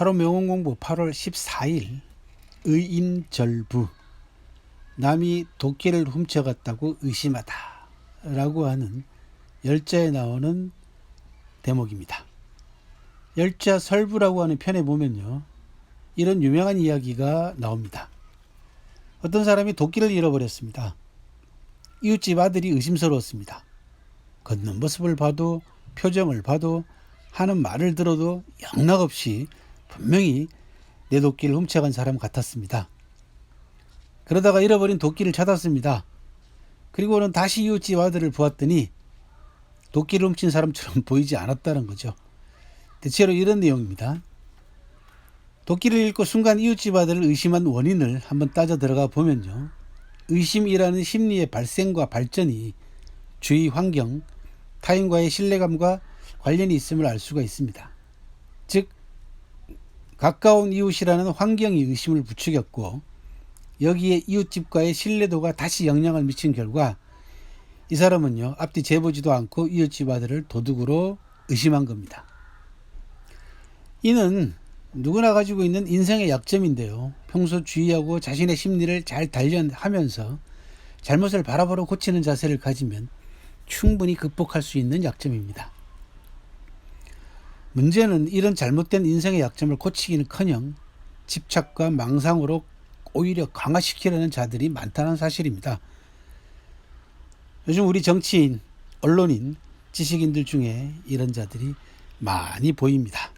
하루 명언 공부 8월 14일 의인절부 남이 도끼를 훔쳐갔다고 의심하다 라고 하는 열자에 나오는 대목입니다. 열자 설부라고 하는 편에 보면요. 이런 유명한 이야기가 나옵니다. 어떤 사람이 도끼를 잃어버렸습니다. 이웃집 아들이 의심스러웠습니다. 걷는 모습을 봐도 표정을 봐도 하는 말을 들어도 영락없이 분명히 내 도끼를 훔쳐간 사람 같았습니다. 그러다가 잃어버린 도끼를 찾았습니다. 그리고는 다시 이웃집 아들을 보았더니 도끼를 훔친 사람처럼 보이지 않았다는 거죠. 대체로 이런 내용입니다. 도끼를 잃고 순간 이웃집 아들을 의심한 원인을 한번 따져 들어가 보면요. 의심이라는 심리의 발생과 발전이 주위 환경, 타인과의 신뢰감과 관련이 있음을 알 수가 있습니다. 즉, 가까운 이웃이라는 환경이 의심을 부추겼고, 여기에 이웃집과의 신뢰도가 다시 영향을 미친 결과, 이 사람은요, 앞뒤 재보지도 않고 이웃집 아들을 도둑으로 의심한 겁니다. 이는 누구나 가지고 있는 인생의 약점인데요. 평소 주의하고 자신의 심리를 잘 단련하면서 잘못을 바라보러 고치는 자세를 가지면 충분히 극복할 수 있는 약점입니다. 문제는 이런 잘못된 인생의 약점을 고치기는 커녕 집착과 망상으로 오히려 강화시키려는 자들이 많다는 사실입니다. 요즘 우리 정치인, 언론인, 지식인들 중에 이런 자들이 많이 보입니다.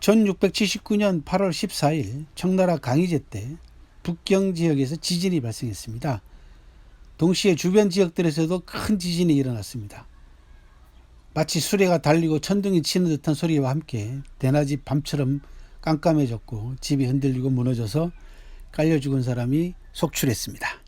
1679년 8월 14일 청나라 강희제 때 북경 지역에서 지진이 발생했습니다. 동시에 주변 지역들에서도 큰 지진이 일어났습니다. 마치 수레가 달리고 천둥이 치는 듯한 소리와 함께 대낮이 밤처럼 깜깜해졌고 집이 흔들리고 무너져서 깔려 죽은 사람이 속출했습니다.